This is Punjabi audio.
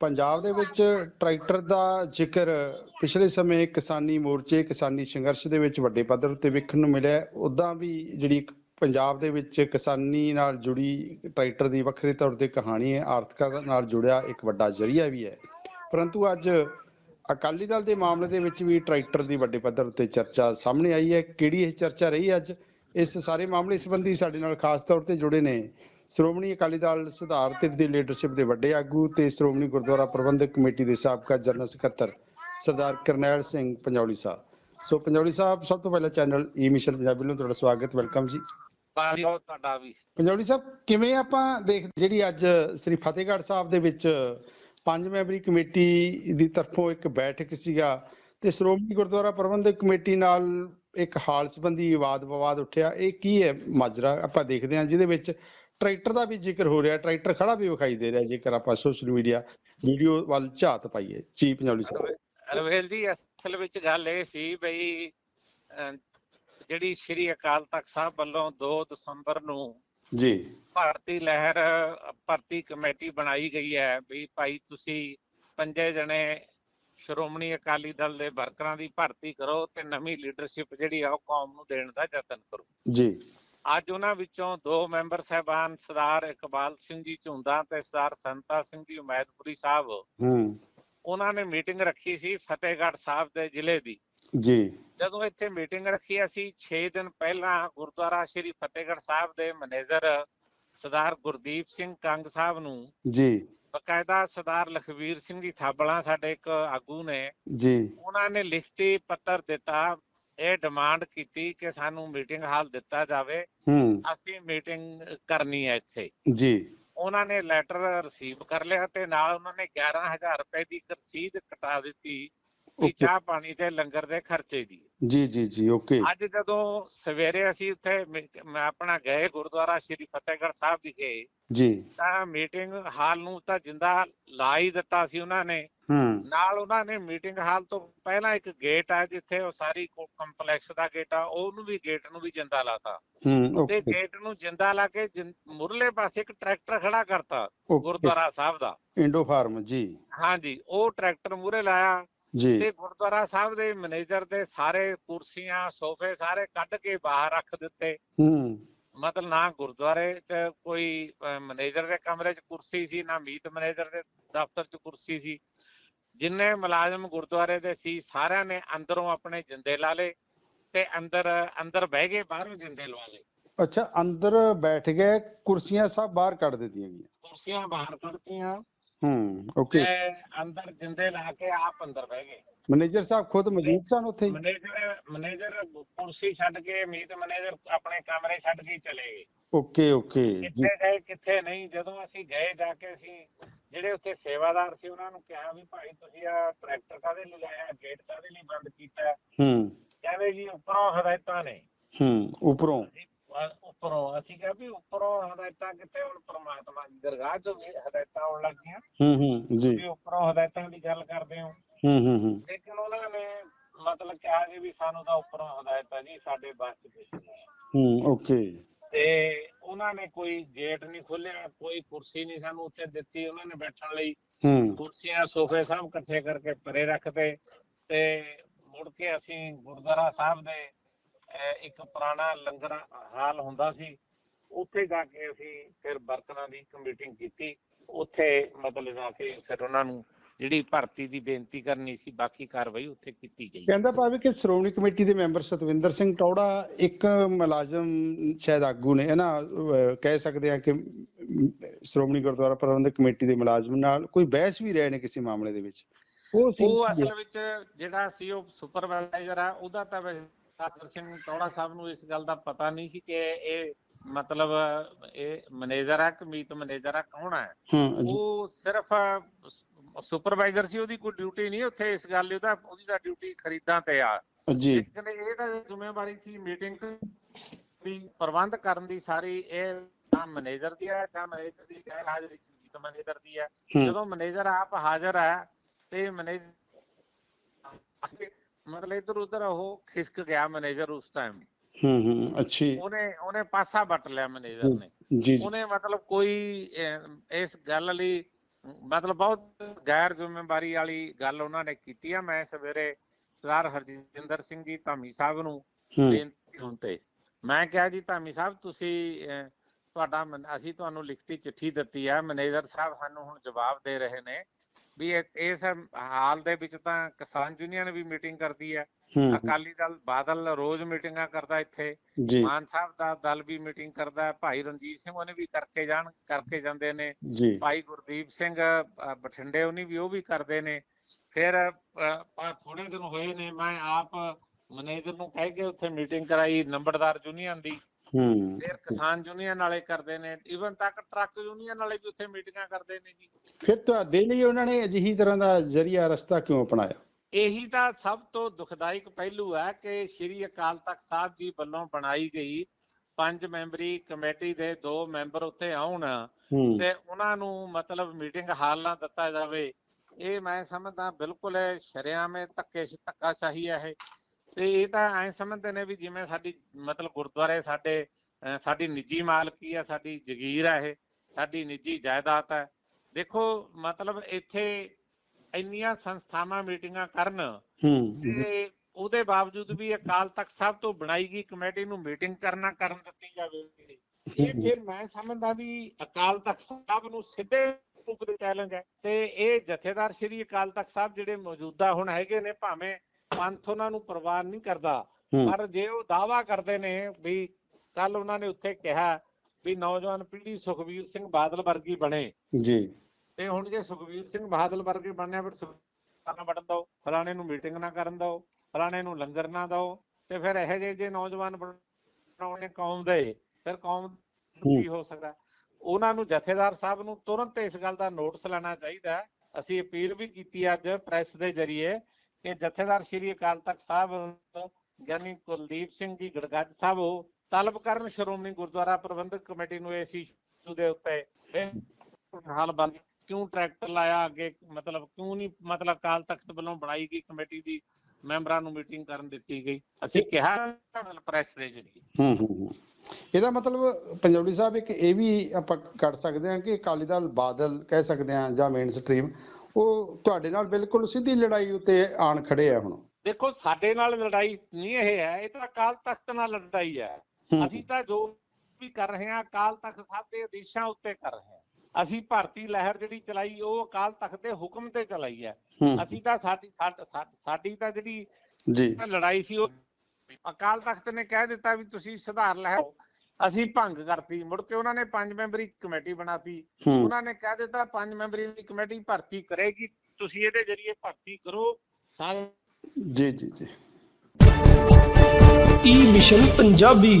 ਪੰਜਾਬ ਦੇ ਵਿੱਚ ਟਰੈਕਟਰ ਦਾ ਜ਼ਿਕਰ ਪਿਛਲੇ ਸਮੇਂ ਕਿਸਾਨੀ ਮੋਰਚੇ, ਕਿਸਾਨੀ ਸੰਘਰਸ਼ ਦੇ ਵਿੱਚ ਵੱਡੇ ਪੱਧਰ ਉੱਤੇ ਵੇਖਣ ਨੂੰ ਮਿਲਿਆ। ਉਦਾਂ ਵੀ ਜਿਹੜੀ ਪੰਜਾਬ ਦੇ ਵਿੱਚ ਕਿਸਾਨੀ ਨਾਲ ਜੁੜੀ ਟਰੈਕਟਰ ਦੀ ਵੱਖਰੇ ਤੌਰ ਤੇ ਕਹਾਣੀ ਹੈ, ਆਰਥਿਕਤਾ ਨਾਲ ਜੁੜਿਆ ਇੱਕ ਵੱਡਾ ਜ਼ਰੀਆ ਵੀ ਹੈ। ਪਰੰਤੂ ਅੱਜ ਅਕਾਲੀ ਦਲ ਦੇ ਮਾਮਲੇ ਦੇ ਵਿੱਚ ਵੀ ਟਰੈਕਟਰ ਦੀ ਵੱਡੇ ਪੱਧਰ ਉੱਤੇ ਚਰਚਾ ਸਾਹਮਣੇ ਆਈ ਹੈ। ਕਿਹੜੀ ਇਹ ਚਰਚਾ ਰਹੀ ਅੱਜ? ਇਸ ਸਾਰੇ ਮਾਮਲੇ ਸੰਬੰਧੀ ਸਾਡੇ ਨਾਲ ਖਾਸ ਤੌਰ ਤੇ ਜੁੜੇ ਨੇ ਸ਼੍ਰੋਮਣੀ ਅਕਾਲੀ ਦਲ ਸੁਧਾਰ ਧਿਰ ਦੀ ਲੀਡਰਸ਼ਿਪ ਦੇ ਵੱਡੇ ਆਗੂ ਤੇ ਸ਼੍ਰੋਮਣੀ ਗੁਰਦੁਆਰਾ ਪ੍ਰਬੰਧਕ ਕਮੇਟੀ ਦੇ ਸਾਬਕਾ ਜਨਰਲ ਸਕੱਤਰ ਸਰਦਾਰ ਕਰਨੈਲ ਸਿੰਘ ਪੰਜੌਲੀ ਸਾਹਿਬ। ਸੋ ਪੰਜੌਲੀ ਸਾਹਿਬ ਸਭ ਤੋਂ ਪਹਿਲਾਂ ਚੈਨਲ ਈ ਮਿਸ਼ਨ ਪੰਜਾਬੀ ਨੂੰ ਤੁਹਾਡਾ ਸਵਾਗਤ ਵੈਲਕਮ ਜੀ। ਤੁਹਾਡਾ ਵੀ। ਪੰਜੌਲੀ ਸਾਹਿਬ ਕਿਵੇਂ ਆਪਾਂ ਦੇਖ ਜਿਹੜੀ ਅੱਜ ਸ੍ਰੀ ਫਤਿਹਗੜ੍ਹ ਸਾਹਿਬ ਦੇ ਵਿੱਚ ਪੰਜ ਮੈਂਬਰੀ ਕਮੇਟੀ ਦੀ ਤਰਫੋਂ ਇੱਕ ਬੈਠਕ ਸੀਗਾ ਤੇ ਸ਼੍ਰੋਮਣੀ ਗੁਰਦੁਆਰਾ ਪ੍ਰਬੰਧਕ ਕਮੇਟੀ ਨਾਲ ਇੱਕ ਹਾਲ ਸੰਬੰਧੀ ਵਿਵਾਦ ਵਿਵਾਦ ਉੱਠਿਆ। ਇਹ ਕੀ ਹੈ ਮਾਜਰਾ? ਆਪਾਂ ਦੇਖਦੇ ਹਾਂ ਜਿਹਦੇ ਵਿੱਚ ਟਰੈਕਟਰ ਦਾ ਵੀ ਜ਼ਿਕਰ ਹੋ ਰਿਹਾ ਟਰੈਕਟਰ ਖੜਾ ਵੀ ਵਿਖਾਈ ਦੇ ਰਿਹਾ ਜੇਕਰ ਆਪਾਂ ਸੋਸ਼ਲ ਮੀਡੀਆ ਵੀਡੀਓ ਵੱਲ ਝਾਤ ਪਾਈਏ ਜੀ ਪੰਜੌਲੀ ਸਾਹਿਬ। ਰਵੇਲ ਜੀ ਅਸਲ ਵਿੱਚ ਗੱਲ ਇਹ ਸੀ ਬਈ ਜਿਹੜੀ ਸ੍ਰੀ ਅਕਾਲ ਤਖਤ ਸਾਹਿਬ ਵੱਲੋਂ 2 ਦਸੰਬਰ ਨੂੰ ਜੀ। ਭਾਰਤੀ ਲਹਿਰ ਭਰਤੀ ਕਮੇਟੀ ਬਣਾਈ ਗਈ ਹੈ ਵੀ ਭਾਈ ਤੁਸੀਂ ਪੰਜੇ ਜਣੇ ਸ਼੍ਰੋਮਣੀ ਅਕਾਲੀ ਦਲ ਦੇ ਵਰਕਰਾਂ ਦੀ ਭਰਤੀ ਕਰੋ ਤੇ ਨਵੀਂ ਲੀਡਰਸ਼ਿਪ ਜਿਹੜੀ ਆ ਉਹ ਕੌਮ ਨੂੰ ਦੇਣ ਦਾ ਯਤਨ ਕਰੋ। ਜੀ। ਅੱਜ ਉਹਨਾਂ ਵਿੱਚੋਂ ਦੋ ਮੈਂਬਰ ਸਹਿਬਾਨ ਸਰਦਾਰ ਇਕਬਾਲ ਸਿੰਘ ਜੀ ਝੁੰਦਾ ਤੇ ਸਰਦਾਰ ਸੰਤਾ ਸਿੰਘ ਜੀ ਉਮੈਦਪੁਰੀ ਸਾਹਿਬ। ਹੂੰ। ਉਹਨਾਂ ਨੇ ਮੀਟਿੰਗ ਰੱਖੀ ਸੀ ਫਤਿਹਗੜ੍ਹ ਸਾਹਿਬ ਦੇ ਜ਼ਿਲ੍ਹੇ ਦੀ। ਜੀ। ਜਦੋਂ ਇੱਥੇ ਮੀਟਿੰਗ ਰੱਖੀ ਅਸੀਂ 6 ਦਿਨ ਪਹਿਲਾਂ ਗੁਰਦੁਆਰਾ ਸ੍ਰੀ ਫਤਿਹਗੜ੍ਹ ਸਾਹਿਬ ਦੇ ਮੈਨੇਜਰ ਸਰਦਾਰ ਗੁਰਦੀਪ ਸਿੰਘ ਕੰਗ ਸਾਹਿਬ ਨੂੰ ਜੀ। ਬਕਾਇਦਾ ਸਰਦਾਰ ਲਖਵੀਰ ਸਿੰਘ ਜੀ ਥਾਬਲਾ ਸਾਡੇ ਇੱਕ ਆਗੂ ਨੇ ਜੀ। ਉਹਨਾਂ ਨੇ ਲਿਖਤੀ ਪੱਤਰ ਦਿੱਤਾ ਇਹ ਡਿਮਾਂਡ ਕੀਤੀ ਕਿ ਸਾਨੂੰ ਮੀਟਿੰਗ ਹਾਲ ਦਿੱਤਾ ਜਾਵੇ। ਹੂੰ। ਅਸੀਂ ਮੀਟਿੰਗ ਕਰਨੀ ਹੈ ਇੱਥੇ। ਜੀ। ਉਹਨਾਂ ਨੇ ਲੈਟਰ ਰਿਸੀਵ ਕਰ ਲਿਆ ਤੇ ਨਾਲ ਉਹਨਾਂ ਨੇ 11000 ਰੁਪਏ ਦੀ ਰਸੀਦ ਕਟਾ ਦਿੱਤੀ। ਵੀ Okay. ਚਾਹ ਪਾਣੀ ਤੇ ਲੰਗਰ ਦੇ ਖਰਚੇ ਦੀ। ਜੀ ਜੀ ਜੀ ਓਕੇ ਅੱਜ ਜਦੋਂ ਸਵੇਰੇ ਅਸੀਂ ਉੱਥੇ ਮੀ- ਮੈਂ ਆਪਣਾ ਗਏ ਗੁਰਦੁਆਰਾ ਸ੍ਰੀ ਫਤਿਹਗੜ੍ਹ ਸਾਹਿਬ ਵਿਖੇ ਜੀ। ਤਾਂ ਮੀਟਿੰਗ ਹਾਲ ਨੂੰ ਤਾਂ ਜਿੰਦਾ ਲਾ ਹੀ ਦਿੱਤਾ ਸੀ ਉਹਨਾਂ ਨੇ। ਹੂੰ। ਨਾਲ ਉਹਨਾਂ ਨੇ ਮੀਟਿੰਗ ਹਾਲ ਤੋਂ ਪਹਿਲਾਂ ਇੱਕ ਗੇਟ ਆ ਜਿੱਥੇ ਉਹ ਸਾਰੀ ਕੰਪਲੈਕਸ ਦਾ ਗੇਟ ਆ ਉਹਨੂੰ ਵੀ ਗੇਟ ਨੂੰ ਵੀ ਜਿੰਦਾ ਲਾਤਾ ਹੂੰ ਤੇ ਓਕੇ ਗੇਟ ਨੂੰ ਜਿੰਦਾ ਲਾ ਕੇ ਮੁਰਲੇ ਪਾਸੇ ਇੱਕ ਟਰੈਕਟਰ ਖੜਾ ਕਰਤਾ ਓਕੇ ਗੁਰਦੁਆਰਾ ਸਾਹਿਬ ਦਾ। Indo Farm ji. ਹਾਂਜੀ ਉਹ ਟਰੈਕਟਰ ਮੂਰੇ ਲਾਇਆ। ਜੀ। ਤੇ ਗੁਰਦੁਆਰਾ ਸਾਹਿਬ ਦੇ ਮੈਨੇਜਰ ਦੇ ਸਾਰੇ ਕੁਰਸੀਆਂ ਸੋਫੇ ਸਾਰੇ ਕੱਢ ਕੇ ਬਾਹਰ ਰੱਖ ਦਿੱਤੇ। ਹੂੰ। ਮਤਲਬ ਨਾ ਗੁਰਦੁਆਰੇ 'ਚ ਕੋਈ ਮੈਨੇਜਰ ਦੇ ਕਮਰੇ 'ਚ ਕੁਰਸੀ ਸੀ ਨਾ ਮੀਤ ਮੈਨੇਜਰ ਦੇ ਦਫ਼ਤਰ 'ਚ ਕੁਰਸੀ ਸੀ। ਜਿੰਨੇ ਮੁਲਾਜ਼ਮ ਗੁਰਦੁਆਰੇ ਦੇ ਸੀ ਸਾਰਿਆਂ ਨੇ ਅੰਦਰੋਂ ਆਪਣੇ ਜਿੰਦੇ ਲਾ ਲਏ ਤੇ ਅੰਦਰ ਅੰਦਰ ਬਹਿ ਗਏ ਬਾਹਰੋਂ ਜਿੰਦੇ ਲਵਾ ਲਏ। ਅੱਛਾ ਅੰਦਰ ਬੈਠ ਗਏ ਕੁਰਸੀਆਂ ਸਭ ਬਾਹਰ ਕੱਢ ਦਿੱਤੀਆਂ ਗਈਆਂ। ਕੁਰਸੀਆਂ ਬਾਹਰ ਕੱਢਤੀਆਂ। ਹੂੰ ਓਕੇ ਤੇ ਅੰਦਰ ਜਿੰਦੇ ਲਾ ਕੇ ਆਪ ਅੰਦਰ ਬਹਿ ਗਏ। ਮੈਨੇਜਰ ਸਾਹਿਬ ਖੁਦ ਮੌਜੂਦ ਸਨ ਉੱਥੇ? ਮੈਨੇਜਰ ਮੈਨੇਜਰ ਕੁਰਸੀ ਛੱਡ ਕੇ ਮੀਤ ਮੈਨੇਜਰ ਆਪਣੇ ਕਮਰੇ ਛੱਡ ਕੇ ਚਲੇ ਗਏ। ਓਕੇ ਓਕੇ ਕਿੱਥੇ ਗਏ ਕਿੱਥੇ ਨਹੀਂ ਜਦੋਂ ਅਸੀਂ ਗਏ ਜਾ ਕੇ ਅਸੀਂ ਜਿਹੜੇ ਉੱਥੇ ਸੇਵਾਦਾਰ ਸੀ ਉਹਨਾਂ ਨੂੰ ਕਿਹਾ ਵੀ ਭਾਈ ਤੁਸੀਂ ਆ ਟਰੈਕਟਰ ਕਾਹਦੇ ਲਈ ਲਾਇਆ ਗੇਟ ਕਾਹਦੇ ਲਈ ਬੰਦ ਕੀਤਾ? ਹੂੰ। ਕਹਿੰਦੇ ਜੀ ਉੱਪਰੋਂ ਹਦਾਇਤਾਂ ਨੇ। ਹੂੰ ਉੱਪਰੋਂ। ਉੱਪਰੋਂ ਅਸੀਂ ਕਿਹਾ ਵੀ ਉੱਪਰੋਂ ਹਦਾਇਤਾਂ ਕਿੱਥੇ ਹੁਣ? ਪ੍ਰਮਾਤਮਾ ਦੀ ਦਰਗਾਹ ਤੋਂ ਵੀ ਹਦਾਇਤਾਂ ਆਉਣ ਲੱਗੀਆਂ। ਹੂੰ ਹੂੰ ਜੀ। ਵੀ ਉੱਪਰੋਂ ਹਦਾਇਤਾਂ ਦੀ ਗੱਲ ਕਰਦੇ ਹੋ। ਹੂੰ ਹੂੰ ਹੂੰ। ਲੇਕਿਨ ਉਹਨਾਂ ਨੇ ਮਤਲਬ ਕਿਹਾ ਜੀ ਵੀ ਸਾਨੂੰ ਤਾਂ ਉੱਪਰੋਂ ਹਦਾਇਤਾਂ ਜੀ ਸਾਡੇ ਬਸ ਚ ਕੁਛ ਨਹੀਂ ਹੈ ਓਕੇ। ਤੇ ਉਹਨਾਂ ਨੇ ਕੋਈ ਗੇਟ ਨਹੀਂ ਖੋਲਿਆ ਕੋਈ ਕੁਰਸੀ ਨਹੀਂ ਸਾਨੂੰ ਉੱਥੇ ਦਿੱਤੀ। ਉਹਨਾਂ ਨੇ ਬੈਠਣ ਲਈ ਹੂੰ। ਕੁਰਸੀਆਂ ਸੋਫੇ ਸਭ ਇਕੱਠੇ ਕਰਕੇ ਪਰੇ ਰੱਖਦੇ ਤੇ ਮੁੜ ਕੇ ਅਸੀਂ ਗੁਰਦੁਆਰਾ ਸਾਹਿਬ ਦੇ ਇੱਕ ਪੁਰਾਣਾ ਲੰਗਰ ਹਾਲ ਹੁੰਦਾ ਸੀ ਉੱਥੇ ਜਾ ਕੇ ਅਸੀਂ ਫਿਰ ਵਰਕਰਾਂ ਦੀ ਮੀਟਿੰਗ ਕੀਤੀ। ਉੱਥੇ ਮਤਲਬ ਜਾ ਕੇ ਫਿਰ ਉਹਨਾਂ ਨੂੰ ਜਿਹੜੀ ਭਰਤੀ ਦੀ ਬੇਨਤੀ ਕਰਨੀ ਸੀ ਬਾਕੀ ਕਾਰਵਾਈ ਉੱਥੇ ਕੀਤੀ ਗਈ। ਕਹਿੰਦਾ ਭਾਵੇਂ ਕਿ ਸ਼੍ਰੋਮਣੀ ਕਮੇਟੀ ਦੇ ਮੈਂਬਰ ਸਤਵਿੰਦਰ ਸਿੰਘ ਟੌੜਾ ਇੱਕ ਮੁਲਾਜ਼ਮ ਸ਼ਾਇਦ ਆਗੂ ਨੇ ਹੈ ਨਾ ਕਹਿ ਸਕਦੇ ਆ ਕਿ ਸ਼੍ਰੋਮਣੀ ਗੁਰਦੁਆਰਾ ਪ੍ਰਬੰਧਕ ਕਮੇਟੀ ਦੇ ਮੁਲਾਜ਼ਮ ਨਾਲ ਕੋਈ ਬਹਿਸ ਵੀ ਰਹੇ ਨੇ ਕਿਸੇ ਮਾਮਲੇ ਦੇ ਵਿੱਚ। ਉਹ ਅਸਲ ਵਿੱਚ ਜਿਹੜਾ ਸੀ ਉਹ ਸੁਪਰਵਾਈਜ਼ਰ ਆ ਉਹਦਾ ਤਾਂ ਸਾਗਰ ਸਿੰਘ ਟੌੜਾ ਸਾਹਿਬ ਨੂੰ ਇਸ ਗੱਲ ਦਾ ਪਤਾ ਨਹੀਂ ਸੀ ਕਿ ਇਹ ਮਤਲਬ ਇਹ ਮੈਨੇਜਰ ਆ ਕਿ ਮੀਤ ਮੈਨੇਜਰ ਆ ਕੌਣ ਜੀ। ਉਹ ਸਿਰਫ ਸੁਪਰਵਾਈਜ਼ਰ ਸੀ ਉਹਦੀ ਕੋਈ ਡਿਊਟੀ ਨਹੀਂ ਉੱਥੇ ਇਸ ਗੱਲ ਦੀ ਉਹਦਾ ਉਹਦੀ ਤਾਂ ਡਿਊਟੀ ਖਰੀਦਾਂ ਤੇ ਆ। ਜੀ। ਲੇਕਿਨ ਇਹ ਤਾਂ ਜ਼ਿੰਮੇਵਾਰੀ ਸੀ ਮੀਟਿੰਗ ਦੀ ਪ੍ਰਬੰਧ ਕਰਨ ਦੀ ਸਾਰੀ ਇਹ ਤਾਂ ਮੈਨੇਜਰ ਦੀ ਹੈ ਤਾਂ ਮੈਨੇਜਰ ਦੀ ਗੈਰ ਹਾਜ਼ਰੀ ਮੀਤ ਮੈਨੇਜਰ ਦੀ ਹੂੰ। ਜਦੋਂ ਮੈਨੇਜਰ ਆਪ ਹਾਜ਼ਰ ਹੈ ਤੇ ਮੈਨੇਜਰ ਮਤਲਬ ਇਧਰ ਉਧਰ ਉਹ ਖਿਸਕ ਗਿਆ ਮੈਨੇਜਰ ਉਸ ਟਾਈਮ ਹੂੰ ਹੂੰ ਅੱਛੀ। ਉਹਨੇ ਉਹਨੇ ਪਾਸਾ ਵੱਟ ਲਿਆ ਮੈਨੇਜਰ ਨੇ। ਜੀ ਜੀ। ਉਹਨੇ ਮਤਲਬ ਕੋਈ ਇਸ ਗੱਲ ਲਈ ਮਤਲਬ ਬਹੁਤ ਗੈਰ ਜ਼ਿੰਮੇਵਾਰੀ ਵਾਲੀ ਗੱਲ ਉਹਨਾਂ ਨੇ ਕੀਤੀ ਆ। ਮੈਂ ਸਵੇਰੇ ਸਰਦਾਰ ਹਰਜਿੰਦਰ ਸਿੰਘ ਜੀ ਧਾਮੀ ਸਾਹਿਬ ਨੂੰ ਬੇਨਤੀ ਹੋਣ ਤੇ ਮੈਂ ਕਿਹਾ ਜੀ ਧਾਮੀ ਸਾਹਿਬ ਤੁਸੀਂ ਤੁਹਾਡਾ ਅਸੀਂ ਤੁਹਾਨੂੰ ਲਿਖਤੀ ਚਿੱਠੀ ਦਿੱਤੀ ਆ। ਮੈਨੇਜਰ ਸਾਹਿਬ ਸਾਨੂੰ ਹੁਣ ਜਵਾਬ ਦੇ ਰਹੇ ਨੇ। ਵੀ ਇਸ ਹਾਲ ਦੇ ਵਿੱਚ ਤਾਂ ਕਿਸਾਨ ਯੂਨੀਅਨ ਵੀ ਮੀਟਿੰਗ ਕਰਦੀ ਹੈ। ਅਕਾਲੀ ਦਲ ਬਾਦਲ ਰੋਜ਼ ਮੀਟਿੰਗਾਂ ਕਰਦਾ ਇੱਥੇ। ਮਾਨ ਸਾਹਿਬ ਦਾ ਦਲ ਵੀ ਮੀਟਿੰਗ ਕਰਦਾ ਭਾਈ ਰਣਜੀਤ ਸਿੰਘ ਉਹਨੇ ਵੀ ਕਰਕੇ ਜਾਣ ਕਰਕੇ ਜਾਂਦੇ ਨੇ। ਭਾਈ ਗੁਰਦੀਪ ਸਿੰਘ ਬਠਿੰਡੇ ਉਹਨੀ ਵੀ ਉਹ ਵੀ ਕਰਦੇ ਨੇ। ਫਿਰ ਆ ਥੋੜੇ ਦਿਨ ਹੋਏ ਨੇ ਮੈਂ ਆਪ ਮੈਨੇਜਰ ਨੂੰ ਕਹਿ ਕੇ ਉੱਥੇ ਮੀਟਿੰਗ ਕਰਾਈ ਨੰਬਰਦਾਰ ਯੂਨੀਅਨ ਦੀ। ਹੂੰ ਫਿਰ ਕਿਸਾਨ ਯੂਨੀਅਨ ਵਾਲੇ ਕਰਦੇ ਨੇ। ਇਵਨ ਤੱਕ ਟਰੱਕ ਯੂਨੀਅਨ ਵਾਲੇ ਵੀ ਉੱਥੇ ਮੀਟਿੰਗਾਂ ਕਰਦੇ ਨੇ ਜੀ। ਫਿਰ ਤੁਹਾਡੇ ਲਈ ਉਹਨਾਂ ਨੇ ਅਜਿਹੀ ਤਰ੍ਹਾਂ ਦਾ ਜ਼ਰੀਆ ਰਸਤਾ ਕਿਉਂ ਅਪਣਾਇਆ? ਇਹੀ ਤਾਂ ਸਭ ਤੋਂ ਦੁਖਦਾਇਕ ਪਹਿਲੂ ਹੈ ਕਿ ਸ਼੍ਰੀ ਅਕਾਲ ਤਖਤ ਸਾਹਿਬ ਜੀ ਵੱਲੋਂ ਬਣਾਈ ਗਈ ਪੰਜ ਮੈਂਬਰੀ ਕਮੇਟੀ ਦੇ ਦੋ ਮੈਂਬਰ ਉੱਥੇ ਆਉਣ ਤੇ ਉਹਨਾਂ ਨੂੰ ਮਤਲਬ ਮੀਟਿੰਗ ਹਾਲ ਨਾ ਦਿੱਤਾ ਜਾਵੇ। ਇਹ ਮੈਂ ਸਮਝਦਾ ਬਿਲਕੁਲ ਸ਼ਰਿਆਮੇ ਧੱਕੇ ਧੱਕਾਸ਼ਾਹੀ ਹੈ ਇਹ। ਤੇ ਇਹ ਤਾਂ ਐ ਸਮਝਦੇ ਨੇ ਵੀ ਜਿਵੇਂ ਸਾਡੀ ਮਤਲਬ ਗੁਰਦੁਆਰੇ ਸਾਡੇ ਸਾਡੀ ਨਿੱਜੀ ਮਾਲਕੀ ਆ ਸਾਡੀ ਜ਼ਗੀਰ ਹੈ ਇਹ ਸਾਡੀ ਨਿੱਜੀ ਜਾਇਦਾਦ ਹੈ ਦੇਖੋ ਮਤਲਬ ਇੱਥੇ ਇੰਨੀਆਂ ਸੰਸਥਾਵਾਂ ਮੀਟਿੰਗਾਂ ਕਰਨ ਹੂੰ ਤੇ ਉਹਦੇ ਬਾਵਜੂਦ ਵੀ ਅਕਾਲ ਤਖਤ ਸਾਹਿਬ ਤੋਂ ਬਣਾਈ ਗਈ ਕਮੇਟੀ ਨੂੰ ਮੀਟਿੰਗ ਕਰਨਾ ਕਰਨ ਦਿੱਤੀ ਜਾਵੇ। ਇਹ ਫਿਰ ਮੈਂ ਸਮਝਦਾ ਵੀ ਅਕਾਲ ਤਖਤ ਸਾਹਿਬ ਨੂੰ ਸਿੱਧੇ ਰੂਪ ਦੇ ਚੈਲੰਜ ਹੈ। ਤੇ ਇਹ ਜਥੇਦਾਰ ਸ਼੍ਰੀ ਅਕਾਲ ਤਖਤ ਸਾਹਿਬ ਜਿਹੜੇ ਮੌਜੂਦਾ ਹੁਣ ਹੈਗੇ ਨੇ ਭਾਵੇਂ ਪੰਥ ਉਹਨਾਂ ਨੂੰ ਪ੍ਰਵਾਨ ਨਹੀਂ ਕਰਦਾ ਪਰ ਜੇ ਉਹ ਦਾਵਾ ਕਰਦੇ ਨੇ ਵੀ ਕੱਲ ਉਹਨਾਂ ਨੇ ਉੱਥੇ ਕਿਹਾ ਵੀ ਨੌਜਵਾਨ ਪੀੜ੍ਹੀ ਸੁਖਬੀਰ ਸਿੰਘ ਬਾਦਲ ਵਰਗੀ ਬਣੇ। ਜੀ। ਤੇ ਹੁਣ ਜੇ ਸੁਖਬੀਰ ਸਿੰਘ ਬਾਦਲ ਵਰਗੇ ਬਣਨੇ ਫਿਰ ਸੁਖਬੀਰ ਨਾ ਵੜਨ ਦਿਓ ਫਲਾਣੇ ਨੂੰ ਮੀਟਿੰਗ ਨਾ ਕਰਨ ਦਿਓ ਫਲਾਣੇ ਨੂੰ ਲੰਗਰ ਨਾ ਦਿਓ ਤੇ ਫਿਰ ਇਹੋ ਜਿਹੇ ਜੇ ਨੌਜਵਾਨ ਬਣਾਉਣੇ ਕੌਮ ਦੇ ਫਿਰ ਕੌਮ। ਕੀ ਹੋ ਸਕਦਾ ਉਹਨਾਂ ਨੂੰ ਜਥੇਦਾਰ ਸਾਹਿਬ ਨੂੰ ਤੁਰੰਤ ਇਸ ਗੱਲ ਦਾ ਨੋਟਿਸ ਲੈਣਾ ਚਾਹੀਦਾ। ਅਸੀਂ ਅਪੀਲ ਵੀ ਕੀਤੀ ਅੱਜ ਪ੍ਰੈਸ ਦੇ ਜ਼ਰੀਏ ਕਿ ਜਥੇਦਾਰ ਸ਼੍ਰੀ ਅਕਾਲ ਤਖਤ ਸਾਹਿਬ ਯਾਨੀ ਕੁਲਦੀਪ ਸਿੰਘ ਜੀ ਗੜਗੱਜ ਸਾਹਿਬ ਉਹ ਤਲਬ ਕਰਨ ਸ਼੍ਰੋਮਣੀ ਗੁਰਦੁਆਰਾ ਪ੍ਰਬੰਧਕ ਕਮੇਟੀ ਨੂੰ ਇਸ ਇਸ਼ੂ ਦੇ ਉੱਤੇ ਇਹ ਹਾਲ ਬਣ ਕਿਉਂ ਟਰੈਕਟਰ ਲਾਇਆ ਅੱਗੇ? ਮਤਲਬ ਕਿਉਂ ਨਹੀਂ ਮਤਲਬ ਅਕਾਲ ਤਖਤ ਵੱਲੋਂ ਬਣਾਈ ਗਈ ਕਮੇਟੀ ਦੀ? ਮੈਂਬਰਾਂ ਨੂੰ ਮੀਟਿੰਗ ਕਰਨ ਦਿੱਤੀ ਗਈ। ਅਸੀਂ ਕਿਹਾ ਮਤਲਬ ਪ੍ਰੈਸ ਦੇ ਜ਼ਰੀਏ ਹੂੰ ਹੂੰ। ਇਹਦਾ ਮਤਲਬ ਪੰਜੌੜੀ ਸਾਹਿਬ ਇੱਕ ਇਹ ਵੀ ਆਪਾਂ ਕੱਢ ਸਕਦੇ ਹਾਂ ਕਿ ਅਕਾਲੀ ਦਲ ਬਾਦਲ ਕਹਿ ਸਕਦੇ ਹਾਂ ਜਾਂ ਮੇਨ ਸਟ੍ਰੀਮ ਉਹ ਤੁਹਾਡੇ ਨਾਲ ਬਿਲਕੁਲ ਸਿੱਧੀ ਲੜਾਈ ਉੱਤੇ ਆਣ ਖੜੇ ਆ ਹੁਣ। ਦੇਖੋ ਸਾਡੇ ਨਾਲ ਲੜਾਈ ਨਹੀਂ ਇਹ ਹੈ ਇਹ ਤਾਂ ਅਕਾਲ ਤਖਤ ਨਾਲ ਲੜਾਈ ਹੈ। ਅਸੀਂ ਤਾਂ ਜੋ ਵੀ ਕਰ ਰਹੇ ਹਾਂ ਅਕਾਲ ਤਖਤ ਸਾਹਿਬ ਦੇ ਆਦੇਸ਼ਾਂ ਉੱਤੇ ਕਰ ਰਹੇ ਹਾਂ। ਅਸੀਂ ਭਾਰਤੀ ਲਹਿਰ ਜਿਹੜੀ ਚਲਾਈ ਉਹ ਅਕਾਲ ਤਖਤ ਦੇ ਹੁਕਮ ਤੇ ਚਲਾਈ ਹੈ। ਅਸੀਂ ਤਾਂ ਸਾਡੀ ਸਾਡੀ ਤਾਂ ਜਿਹੜੀ ਜੀ। ਲੜਾਈ ਸੀ ਉਹ ਅਕਾਲ ਤਖਤ ਨੇ ਕਹਿ ਦਿੱਤਾ ਵੀ ਤੁਸੀਂ ਸੁਧਾਰ ਲਹਿਰ ਅਸੀਂ ਭੰਗ ਕਰਤੀ ਮੁੜ ਕੇ ਉਹਨਾਂ ਨੇ ਪੰਜ ਮੈਂਬਰੀ ਕਮੇਟੀ ਬਣਾਤੀ। ਉਹਨਾਂ ਨੇ ਕਹਿ ਦਿੱਤਾ ਪੰਜ ਮੈਂਬਰੀ ਦੀ ਕਮੇਟੀ ਭਰਤੀ ਕਰੇਗੀ ਤੁਸੀਂ ਇਹਦੇ ਜ਼ਰੀਏ ਭਰਤੀ ਕਰੋ। ਸਾਰੇ ਜੀ ਜੀ ਜੀ। ਈ ਮਿਸ਼ਨ ਪੰਜਾਬੀ